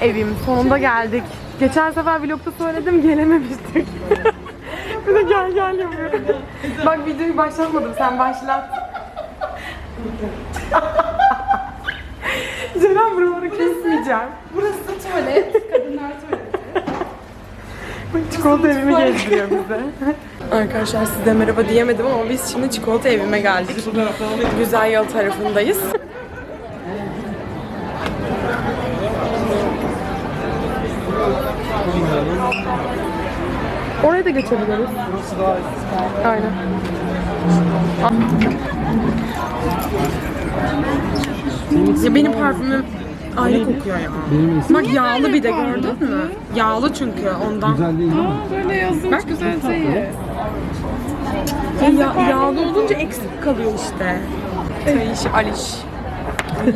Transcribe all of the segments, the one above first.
Evim. Sonunda geldik. Geçen sefer vlogda söyledim gelememiştik. Bir de gel gel yapıyorum. Bak videoyu başlatmadım sen başlat. Ceren buraları kesmeyeceğim. Burası tuvalet. Kadınlar tuvaleti. Bak çikolata evimi gezdiriyor bize. Arkadaşlar size merhaba diyemedim ama biz şimdi çikolata evime geldik. Güzel yol tarafındayız. Oraya da geçebiliriz. Aynen. Ya benim parfümüm ayrı kokuyor ya. Bak yağlı bir de gördün mü? Yağlı çünkü ondan. Güzel değil mi? Böyle yazılmış güzel şey. Ya, yağlı olunca eksik kalıyor işte. Tayiş, Aliş.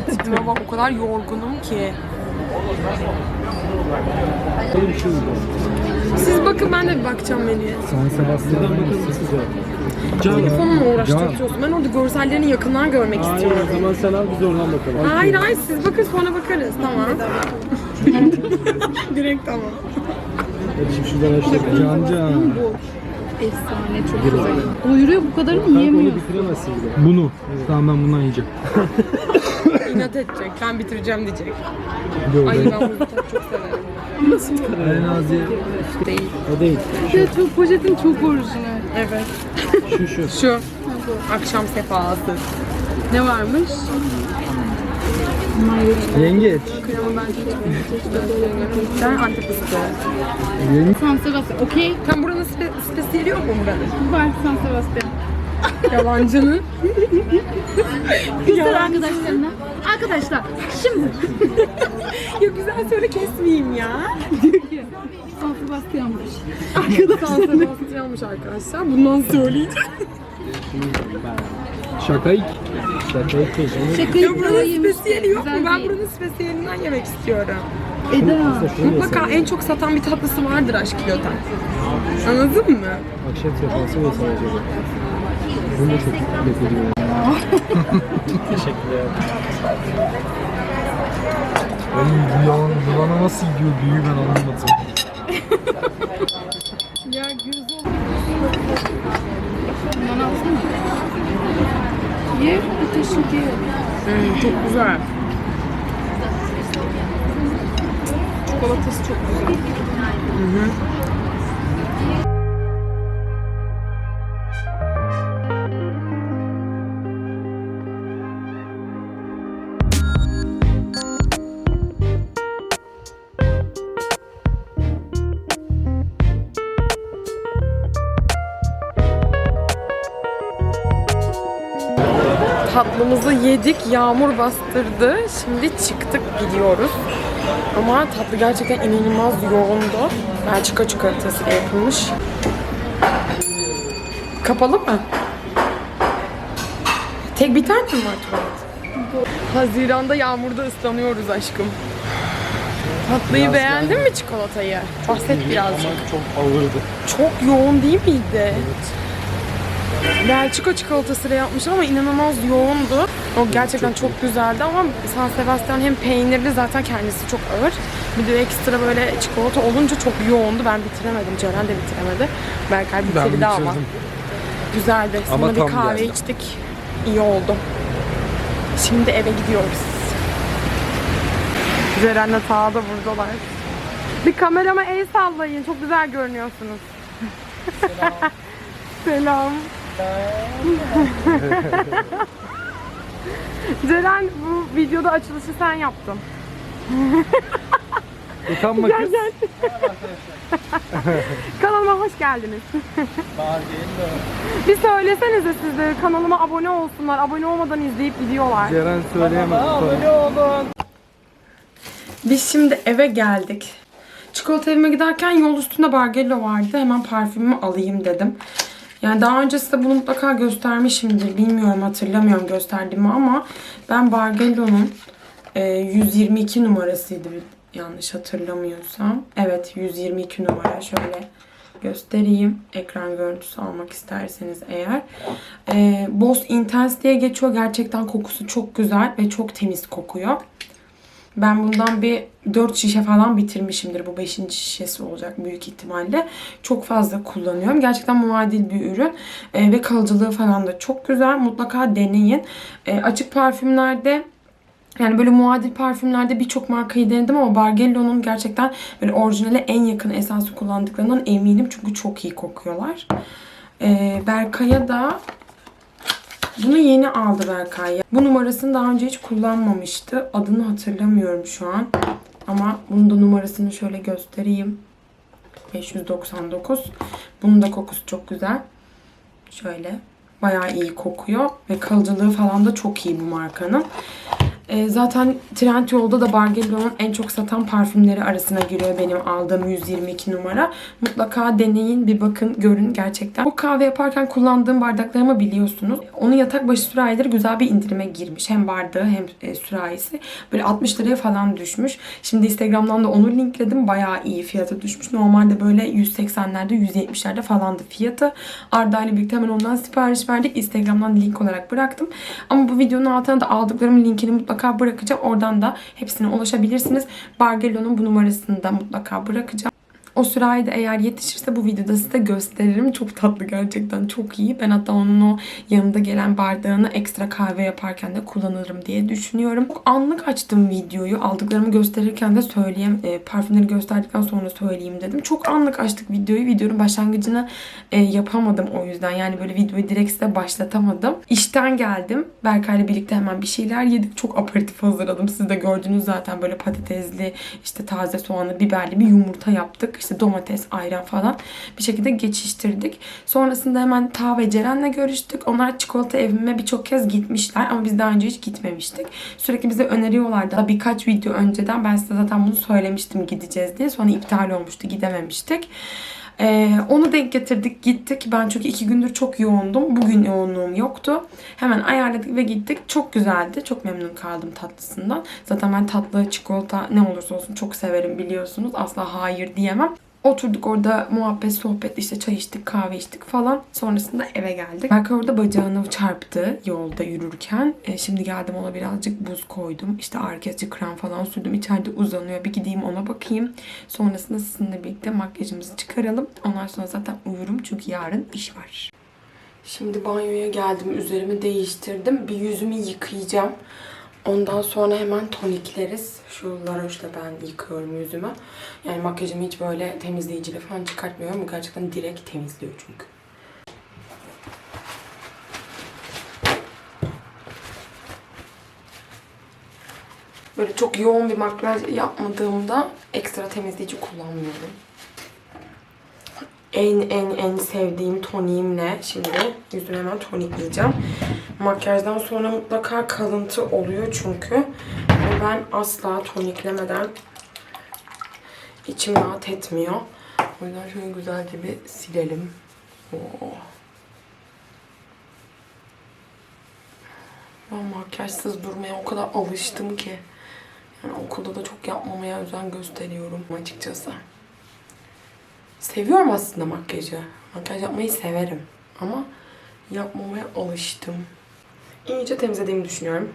Tipime bak o kadar yorgunum ki. Böyle bir şey. Siz bakın ben de bir bakacağım menüye. San Sebastian'dan bakar mısınız? Can. Telefonumla uğraştırıyorsun. Ben orada görsellerini yakından görmek Hayır istiyorum. o zaman sen al biz oradan bakalım. Hayır hayır siz bakın sonra bakarız. Tamam. Direkt tamam. Hadi şimdi şuradan açalım. Can Can. Efsane çok güzel. Doyuruyor bu kadarını Kanka yiyemiyor. onu bitiremezsin bile. Bunu. Tamam ben bundan yiyeceğim. İnat edecek. Ben bitireceğim diyecek. Yok Ay ben. ben bunu çok severim. En az ye. Değil. O değil. Ya çok poşetin çok orijinal. Evet. Şu şu. Şu. Akşam sefası. Ne varmış? Yengeç. Krema ben hiç Ben antep fıstığı. Yengeç. San Sebastian. Okey. Tam buranın spe spesiyeli yok mu buranın? Var San Sebastian. Yalancının. Göster arkadaşlarına. Arkadaşlar şimdi ya güzel söyle kesmeyeyim ya. diyor ki San Sebastian'mış. San Sebastian'mış arkadaşlar. Bundan söyleyeceğim. Şakayık. Şakayık. Onu Şakayı Ya buranın yemiş. spesiyeli yok mu? Güzel Ben değil. buranın spesiyelinden yemek istiyorum. Eda. Mutlaka en çok satan bir tatlısı vardır aşk kilotan. Anladın mı? Akşam sefası ve sadece. Bunu da çok beklediyorum. Teşekkürler. Ay yılan, yılana nasıl gidiyor büyüğü ben anlamadım. Ya göz ol. Bundan alsana. Ye ateşi ye. Hmm, çok güzel. Çikolatası çok güzel. Tatlımızı yedik, yağmur bastırdı. Şimdi çıktık gidiyoruz. Ama tatlı gerçekten inanılmaz yoğundu. Belçika çikolatası yapılmış. Kapalı mı? Tek bir tane mi var tuvalet? Haziranda yağmurda ıslanıyoruz aşkım. Tatlıyı Biraz beğendin mi çikolatayı? Bahset birazcık. Çok ağırdı. Çok yoğun değil miydi? Belçika çikolatasıyla yapmışlar ama inanılmaz yoğundu. O gerçekten çok, güzeldi ama San Sebastian hem peynirli zaten kendisi çok ağır. Bir de ekstra böyle çikolata olunca çok yoğundu. Ben bitiremedim. Ceren de bitiremedi. Berkay bitirdi ama. Güzeldi. Sonra Ama bir tam kahve geldi. içtik. İyi oldu. Şimdi eve gidiyoruz. Ceren'le Taha da buradalar. Bir kamerama el sallayın. Çok güzel görünüyorsunuz. Selam. Ceren bu videoda açılışı sen yaptın. Utanma Gel kız. gel. Kanalıma hoş geldiniz. Bir söylesenize siz de kanalıma abone olsunlar. Abone olmadan izleyip gidiyorlar. Ceren söyleyemez. utanma. Biz şimdi eve geldik. Çikolata evime giderken yol üstünde Bargello vardı. Hemen parfümümü alayım dedim. Yani daha önce size bunu mutlaka göstermişimdir. Bilmiyorum hatırlamıyorum gösterdiğimi ama ben Bargello'nun e, 122 numarasıydı yanlış hatırlamıyorsam. Evet 122 numara. Şöyle göstereyim. Ekran görüntüsü almak isterseniz eğer. E, Boss Intense diye geçiyor. Gerçekten kokusu çok güzel ve çok temiz kokuyor. Ben bundan bir 4 şişe falan bitirmişimdir. Bu 5. şişesi olacak büyük ihtimalle. Çok fazla kullanıyorum. Gerçekten muadil bir ürün. Ee, ve kalıcılığı falan da çok güzel. Mutlaka deneyin. Ee, açık parfümlerde yani böyle muadil parfümlerde birçok markayı denedim ama Bargello'nun gerçekten böyle orijinale en yakın esansı kullandıklarından eminim. Çünkü çok iyi kokuyorlar. Ee, Berkay'a da bunu yeni aldı Berkay. Bu numarasını daha önce hiç kullanmamıştı. Adını hatırlamıyorum şu an. Ama bunun da numarasını şöyle göstereyim. 599. Bunun da kokusu çok güzel. Şöyle. Bayağı iyi kokuyor. Ve kalıcılığı falan da çok iyi bu markanın. Ee, zaten Trendyol'da da Bargello'nun en çok satan parfümleri arasına giriyor benim aldığım 122 numara. Mutlaka deneyin, bir bakın, görün gerçekten. Bu kahve yaparken kullandığım bardaklarımı biliyorsunuz. Onun yatak başı sürahileri güzel bir indirime girmiş. Hem bardağı hem e, sürahisi. Böyle 60 liraya falan düşmüş. Şimdi Instagram'dan da onu linkledim. Bayağı iyi fiyata düşmüş. Normalde böyle 180'lerde 170'lerde falandı fiyatı. Arda ile birlikte hemen ondan sipariş verdik. Instagram'dan link olarak bıraktım. Ama bu videonun altına da aldıklarımın linkini mutlaka bırakacağım. Oradan da hepsine ulaşabilirsiniz. Bargello'nun bu numarasını da mutlaka bırakacağım. O sürahi eğer yetişirse bu videoda size gösteririm. Çok tatlı gerçekten. Çok iyi. Ben hatta onun o yanında gelen bardağını ekstra kahve yaparken de kullanırım diye düşünüyorum. Çok anlık açtım videoyu. Aldıklarımı gösterirken de söyleyeyim. E, parfümleri gösterdikten sonra söyleyeyim dedim. Çok anlık açtık videoyu. Videonun başlangıcını e, yapamadım o yüzden. Yani böyle videoyu direkt size başlatamadım. İşten geldim. Berkay'la birlikte hemen bir şeyler yedik. Çok aperatif hazırladım. Siz de gördünüz zaten böyle patatesli, işte taze soğanlı, biberli bir yumurta yaptık işte domates, ayran falan bir şekilde geçiştirdik. Sonrasında hemen Ta ve Ceren'le görüştük. Onlar çikolata evime birçok kez gitmişler ama biz daha önce hiç gitmemiştik. Sürekli bize öneriyorlardı. Birkaç video önceden ben size zaten bunu söylemiştim gideceğiz diye. Sonra iptal olmuştu, gidememiştik. Ee, onu denk getirdik gittik. Ben çünkü iki gündür çok yoğundum. Bugün yoğunluğum yoktu. Hemen ayarladık ve gittik. Çok güzeldi. Çok memnun kaldım tatlısından. Zaten ben tatlı, çikolata ne olursa olsun çok severim biliyorsunuz. Asla hayır diyemem. Oturduk orada muhabbet, sohbet, işte çay içtik, kahve içtik falan. Sonrasında eve geldik. Berkay orada bacağını çarptı yolda yürürken. E, şimdi geldim ona birazcık buz koydum. İşte arkası krem falan sürdüm. İçeride uzanıyor. Bir gideyim ona bakayım. Sonrasında sizinle birlikte makyajımızı çıkaralım. Ondan sonra zaten uyurum çünkü yarın iş var. Şimdi banyoya geldim. Üzerimi değiştirdim. Bir yüzümü yıkayacağım. Ondan sonra hemen tonikleriz. Şu La Roche'la ben yıkıyorum yüzümü. Yani makyajımı hiç böyle temizleyiciyle falan çıkartmıyorum. Bu gerçekten direkt temizliyor çünkü. Böyle çok yoğun bir makyaj yapmadığımda ekstra temizleyici kullanmıyorum. En en en sevdiğim toniğimle şimdi yüzüme hemen tonikleyeceğim. Makyajdan sonra mutlaka kalıntı oluyor çünkü. Ve ben asla toniklemeden içim rahat etmiyor. O yüzden şöyle güzelce bir silelim. Oo. Ben makyajsız durmaya o kadar alıştım ki. Yani okulda da çok yapmamaya özen gösteriyorum açıkçası. Seviyorum aslında makyajı. Makyaj yapmayı severim. Ama yapmamaya alıştım. İyice temizlediğimi düşünüyorum.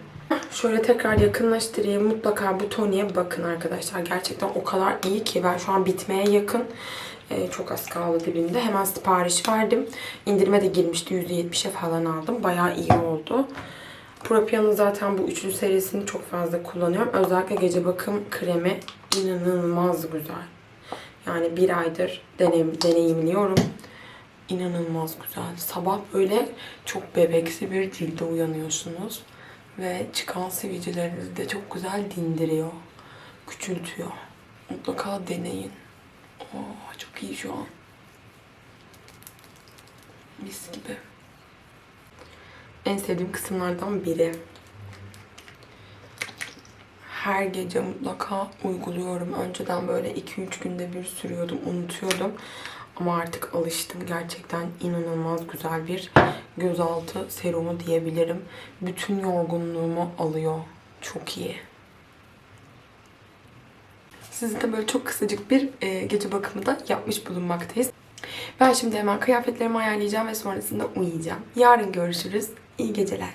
Şöyle tekrar yakınlaştırayım. Mutlaka bu toniğe bakın arkadaşlar. Gerçekten o kadar iyi ki. Ben şu an bitmeye yakın. Ee, çok az kaldı dibinde. Hemen sipariş verdim. İndirime de girmişti. %70'e falan aldım. Bayağı iyi oldu. Propia'nın zaten bu üçlü serisini çok fazla kullanıyorum. Özellikle gece bakım kremi inanılmaz güzel. Yani bir aydır deneyim, deneyimliyorum. İnanılmaz güzel. Sabah böyle çok bebeksi bir cilde uyanıyorsunuz. Ve çıkan sivilcelerinizi de çok güzel dindiriyor. Küçültüyor. Mutlaka deneyin. Oo, çok iyi şu an. Mis gibi. En sevdiğim kısımlardan biri. Her gece mutlaka uyguluyorum. Önceden böyle 2-3 günde bir sürüyordum, unutuyordum. Ama artık alıştım. Gerçekten inanılmaz güzel bir gözaltı serumu diyebilirim. Bütün yorgunluğumu alıyor. Çok iyi. Sizi böyle çok kısacık bir e, gece bakımı da yapmış bulunmaktayız. Ben şimdi hemen kıyafetlerimi ayarlayacağım ve sonrasında uyuyacağım. Yarın görüşürüz. İyi geceler.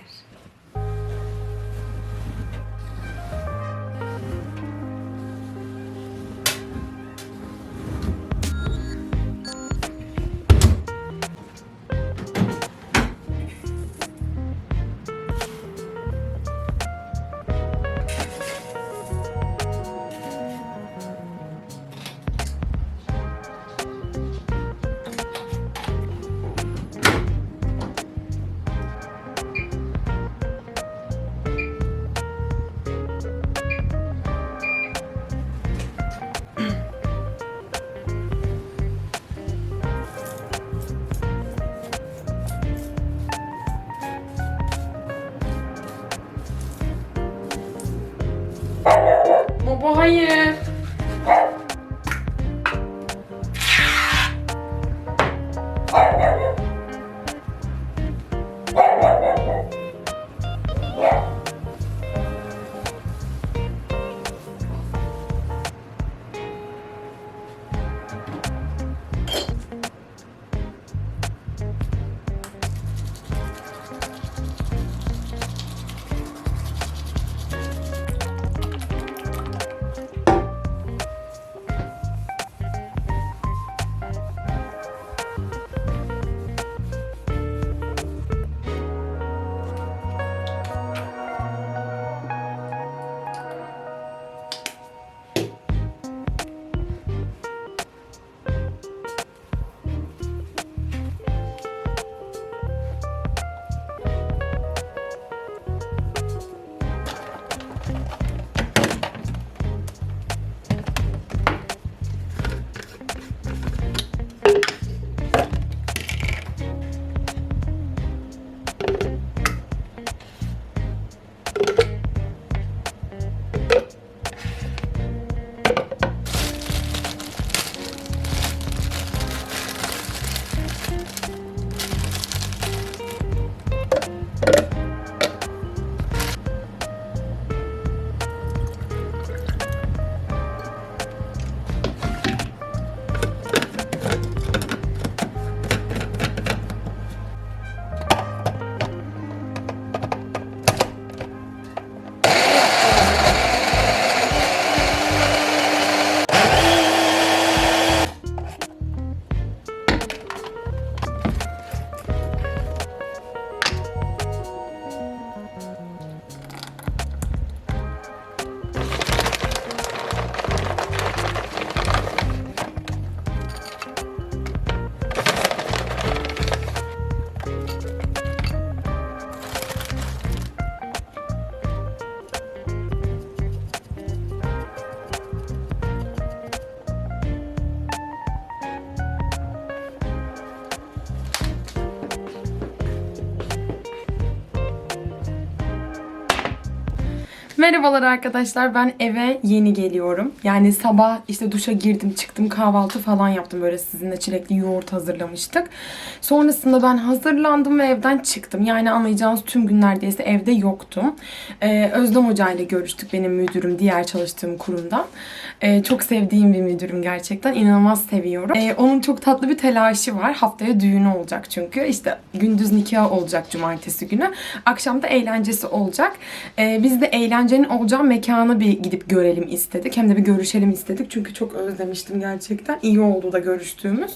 Merhabalar arkadaşlar. Ben eve yeni geliyorum. Yani sabah işte duşa girdim, çıktım, kahvaltı falan yaptım. Böyle sizinle çilekli yoğurt hazırlamıştık. Sonrasında ben hazırlandım ve evden çıktım. Yani anlayacağınız tüm gün neredeyse evde yoktum. Ee, Özlem Hoca ile görüştük benim müdürüm diğer çalıştığım kurumdan. Ee, çok sevdiğim bir müdürüm gerçekten. İnanılmaz seviyorum. Ee, onun çok tatlı bir telaşı var. Haftaya düğünü olacak çünkü. İşte gündüz nikah olacak cumartesi günü. Akşam da eğlencesi olacak. Ee, biz de eğlencenin olacağı mekanı bir gidip görelim istedik. Hem de bir görüşelim istedik. Çünkü çok özlemiştim gerçekten. İyi oldu da görüştüğümüz.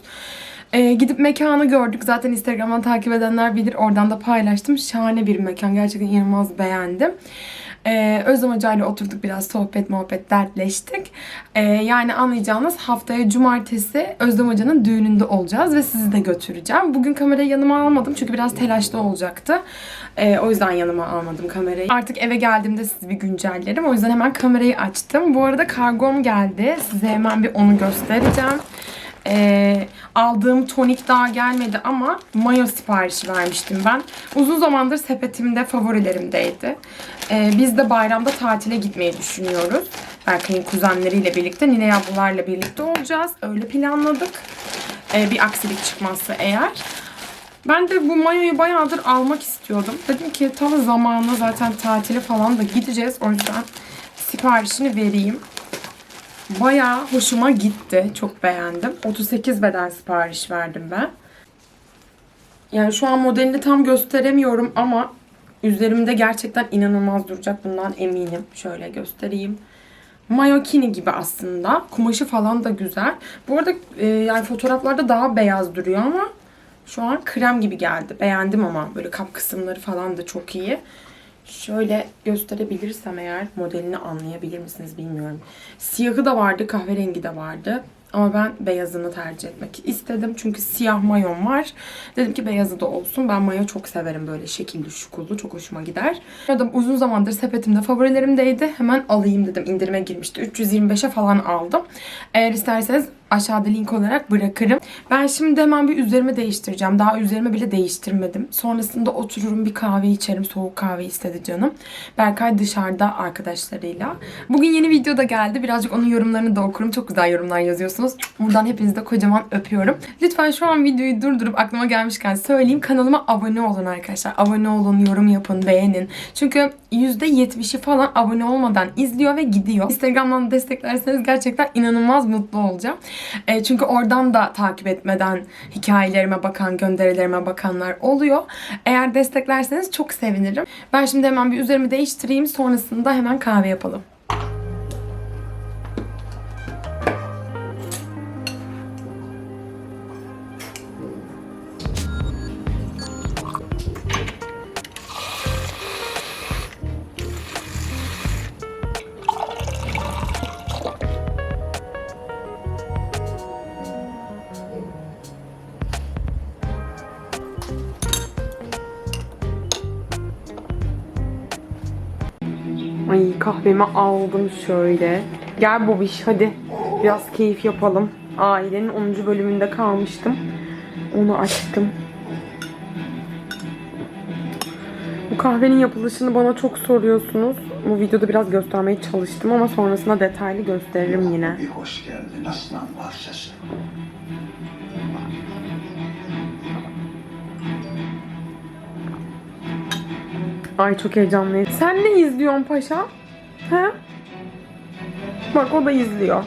Ee, gidip mekanı gördük. Zaten Instagram'dan takip edenler bilir. Oradan da paylaştım. Şahane bir mekan. Gerçekten inanılmaz beğendim. Ee, Özlem Hoca ile oturduk biraz sohbet muhabbet dertleştik. Ee, yani anlayacağınız haftaya cumartesi Özlem Hoca'nın düğününde olacağız ve sizi de götüreceğim. Bugün kamerayı yanıma almadım çünkü biraz telaşlı olacaktı. Ee, o yüzden yanıma almadım kamerayı. Artık eve geldiğimde sizi bir güncellerim. O yüzden hemen kamerayı açtım. Bu arada kargom geldi. Size hemen bir onu göstereceğim. Ee, aldığım tonik daha gelmedi ama mayo siparişi vermiştim ben. Uzun zamandır sepetimde favorilerimdeydi. Ee, biz de bayramda tatile gitmeyi düşünüyoruz. Berkay'ın kuzenleriyle birlikte, Nine ablalarla birlikte olacağız. Öyle planladık. Ee, bir aksilik çıkmazsa eğer. Ben de bu mayoyu bayağıdır almak istiyordum. Dedim ki tam zamanı zaten tatile falan da gideceğiz. O yüzden siparişini vereyim. Bayağı hoşuma gitti. Çok beğendim. 38 beden sipariş verdim ben. Yani şu an modelini tam gösteremiyorum ama üzerimde gerçekten inanılmaz duracak. Bundan eminim. Şöyle göstereyim. Mayokini gibi aslında. Kumaşı falan da güzel. Bu arada e, yani fotoğraflarda daha beyaz duruyor ama şu an krem gibi geldi. Beğendim ama böyle kap kısımları falan da çok iyi. Şöyle gösterebilirsem eğer modelini anlayabilir misiniz bilmiyorum. Siyahı da vardı, kahverengi de vardı. Ama ben beyazını tercih etmek istedim. Çünkü siyah mayon var. Dedim ki beyazı da olsun. Ben mayo çok severim böyle şekilli şukullu. Çok hoşuma gider. Adam uzun zamandır sepetimde favorilerimdeydi. Hemen alayım dedim. İndirime girmişti. 325'e falan aldım. Eğer isterseniz aşağıda link olarak bırakırım. Ben şimdi hemen bir üzerimi değiştireceğim. Daha üzerimi bile değiştirmedim. Sonrasında otururum bir kahve içerim. Soğuk kahve istedi canım. Berkay dışarıda arkadaşlarıyla. Bugün yeni video da geldi. Birazcık onun yorumlarını da okurum. Çok güzel yorumlar yazıyorsunuz. Buradan hepinizi de kocaman öpüyorum. Lütfen şu an videoyu durdurup aklıma gelmişken söyleyeyim. Kanalıma abone olun arkadaşlar. Abone olun, yorum yapın, beğenin. Çünkü %70'i falan abone olmadan izliyor ve gidiyor. Instagram'dan desteklerseniz gerçekten inanılmaz mutlu olacağım. E, çünkü oradan da takip etmeden hikayelerime bakan, gönderilerime bakanlar oluyor. Eğer desteklerseniz çok sevinirim. Ben şimdi hemen bir üzerimi değiştireyim. Sonrasında hemen kahve yapalım. Kahvemi aldım şöyle. Gel Bobiş hadi biraz keyif yapalım. Ailenin 10. bölümünde kalmıştım. Onu açtım. Bu kahvenin yapılışını bana çok soruyorsunuz. Bu videoda biraz göstermeye çalıştım ama sonrasında detaylı gösteririm yine. Bir hoş geldin aslan parçası. Ay çok heyecanlıyım. Sen ne izliyorsun paşa? Bak o da izliyor.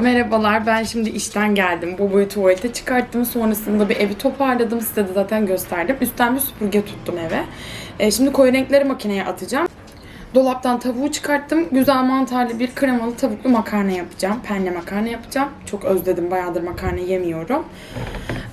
Merhabalar, ben şimdi işten geldim. Boboyu tuvalete çıkarttım. Sonrasında bir evi toparladım. Size de zaten gösterdim. Üstten bir süpürge tuttum eve. Ee, şimdi koyu renkleri makineye atacağım. Dolaptan tavuğu çıkarttım. Güzel mantarlı bir kremalı tavuklu makarna yapacağım. Penne makarna yapacağım. Çok özledim. Bayağıdır makarna yemiyorum.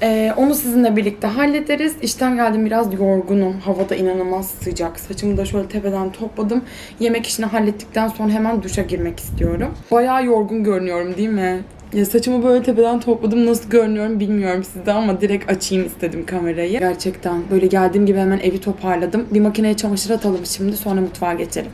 Ee, onu sizinle birlikte hallederiz. İşten geldim biraz yorgunum. Havada inanılmaz sıcak. Saçımı da şöyle tepeden topladım. Yemek işini hallettikten sonra hemen duşa girmek istiyorum. Bayağı yorgun görünüyorum değil mi? Ya saçımı böyle tepeden topladım. Nasıl görünüyorum bilmiyorum sizde ama direkt açayım istedim kamerayı. Gerçekten böyle geldiğim gibi hemen evi toparladım. Bir makineye çamaşır atalım şimdi sonra mutfağa geçelim.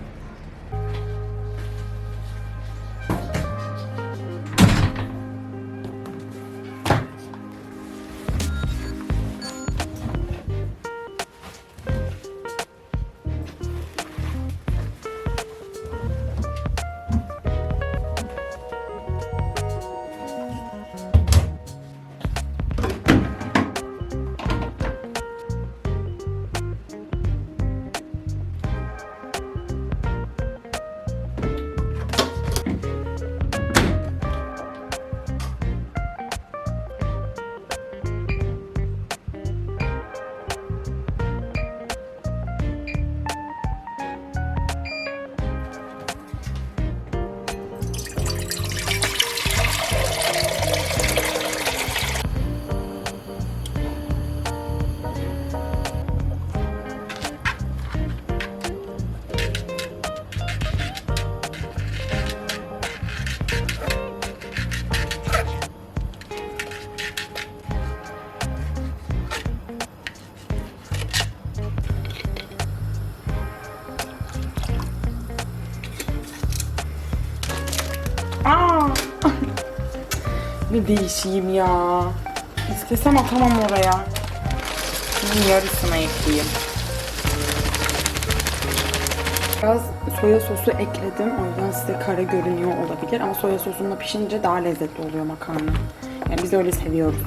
Bir değişeyim ya. İstesem atamam oraya. Bunun yarısını ekleyeyim. Biraz soya sosu ekledim. O yüzden size kara görünüyor olabilir. Ama soya sosunla pişince daha lezzetli oluyor makarna. Yani biz öyle seviyoruz.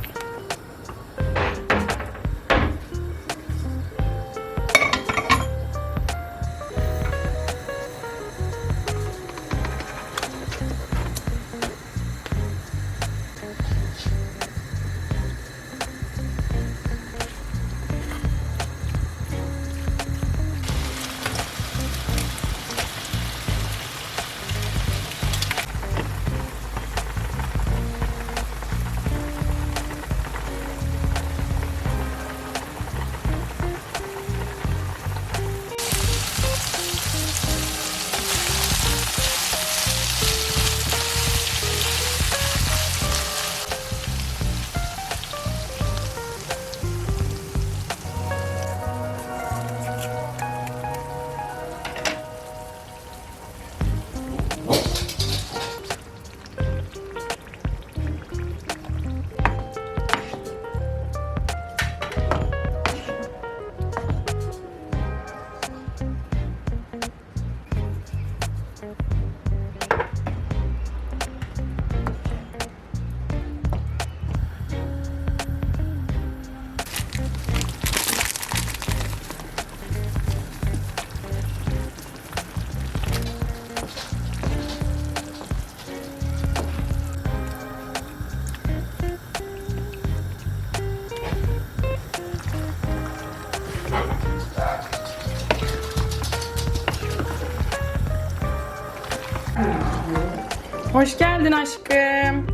Hoş geldin aşkım.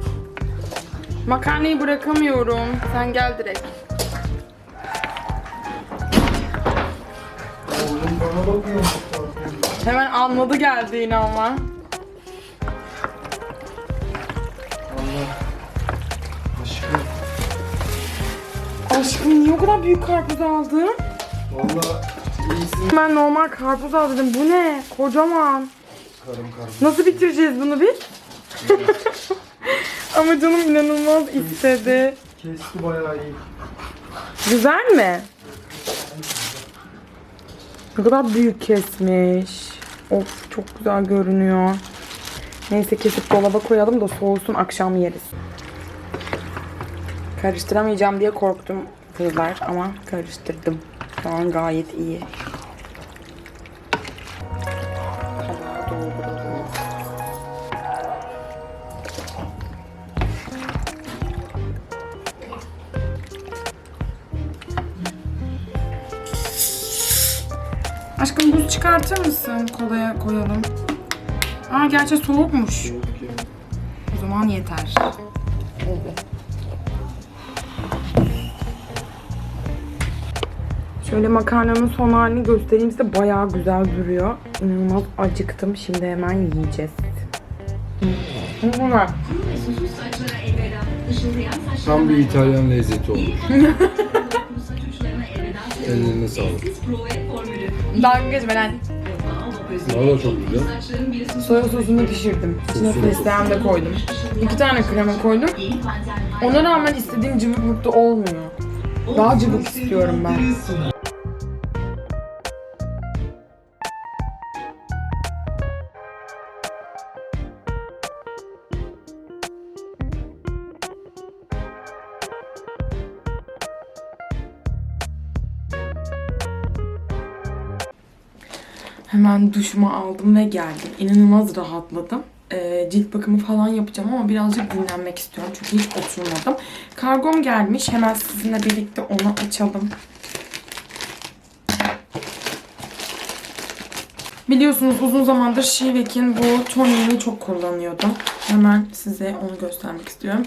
Makarnayı bırakamıyorum. Sen gel direkt. Hemen anladı geldiğini ama. Aşkım. Aşkım niye o kadar büyük karpuz aldın? Valla iyisin. Ben normal karpuz aldım. Bu ne? Kocaman. Karım karım. Nasıl bitireceğiz bunu biz? Ama canım inanılmaz istedi. Kesti bayağı iyi. Güzel mi? Ne kadar büyük kesmiş. Of çok güzel görünüyor. Neyse kesip dolaba koyalım da soğusun akşam yeriz. Karıştıramayacağım diye korktum kızlar ama karıştırdım. Şu an gayet iyi. Çıkartır mısın? Kolaya koyalım. Aa gerçi soğukmuş. O zaman yeter. Şöyle makarnanın son halini göstereyim size. Bayağı güzel duruyor. İnanılmaz acıktım. Şimdi hemen yiyeceğiz. Bu ne? Tam bir İtalyan lezzeti olmuş. Ellerine sağlık. Dalga geçme lan. Valla çok güzel. Soya sosunu pişirdim. İçine Sosu. fesleğen de koydum. İki tane krema koydum. Ona rağmen istediğim cıvıklıkta olmuyor. Daha cıvık istiyorum ben. Hemen duşumu aldım ve geldim. İnanılmaz rahatladım. Ee, cilt bakımı falan yapacağım ama birazcık dinlenmek istiyorum. Çünkü hiç oturmadım. Kargom gelmiş. Hemen sizinle birlikte onu açalım. Biliyorsunuz uzun zamandır Shivek'in bu toniğini çok kullanıyordum. Hemen size onu göstermek istiyorum.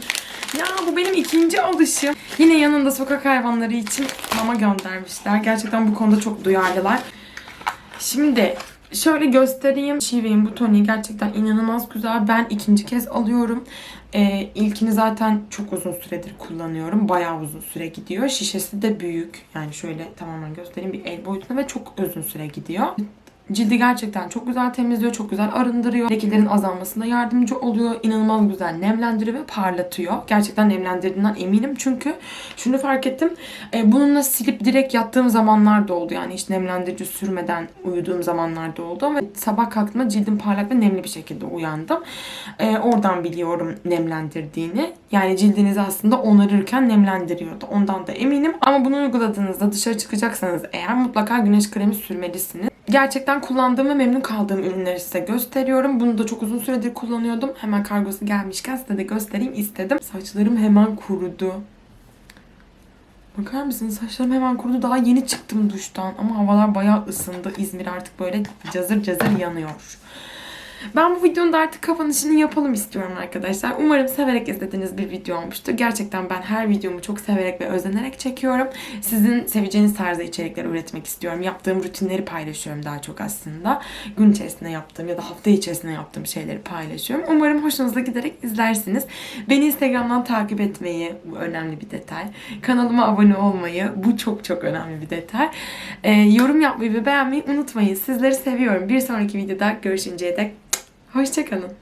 Ya bu benim ikinci alışım. Yine yanında sokak hayvanları için mama göndermişler. Gerçekten bu konuda çok duyarlılar. Şimdi şöyle göstereyim. Şive'in bu toniği gerçekten inanılmaz güzel. Ben ikinci kez alıyorum. Ee, ilkini zaten çok uzun süredir kullanıyorum. Bayağı uzun süre gidiyor. Şişesi de büyük. Yani şöyle tamamen göstereyim bir el boyutunda ve çok uzun süre gidiyor. Cildi gerçekten çok güzel temizliyor, çok güzel arındırıyor. Lekelerin azalmasına yardımcı oluyor. İnanılmaz güzel nemlendiriyor ve parlatıyor. Gerçekten nemlendirdiğinden eminim çünkü şunu fark ettim. E, bununla silip direkt yattığım zamanlar da oldu. Yani hiç nemlendirici sürmeden uyuduğum zamanlar da oldu. Ve sabah kalktığımda cildim parlak ve nemli bir şekilde uyandım. E, oradan biliyorum nemlendirdiğini. Yani cildinizi aslında onarırken nemlendiriyordu. Ondan da eminim. Ama bunu uyguladığınızda dışarı çıkacaksanız eğer mutlaka güneş kremi sürmelisiniz. Gerçekten kullandığım ve memnun kaldığım ürünleri size gösteriyorum. Bunu da çok uzun süredir kullanıyordum. Hemen kargosu gelmişken size de göstereyim istedim. Saçlarım hemen kurudu. Bakar mısınız saçlarım hemen kurudu. Daha yeni çıktım duştan ama havalar bayağı ısındı. İzmir artık böyle cazır cazır yanıyor. Ben bu videonun da artık kapanışını yapalım istiyorum arkadaşlar. Umarım severek izlediğiniz bir video olmuştur. Gerçekten ben her videomu çok severek ve özenerek çekiyorum. Sizin seveceğiniz tarzda içerikler üretmek istiyorum. Yaptığım rutinleri paylaşıyorum daha çok aslında. Gün içerisinde yaptığım ya da hafta içerisinde yaptığım şeyleri paylaşıyorum. Umarım hoşunuza giderek izlersiniz. Beni Instagram'dan takip etmeyi, bu önemli bir detay. Kanalıma abone olmayı, bu çok çok önemli bir detay. Ee, yorum yapmayı ve beğenmeyi unutmayın. Sizleri seviyorum. Bir sonraki videoda görüşünceye dek Hoşçakalın.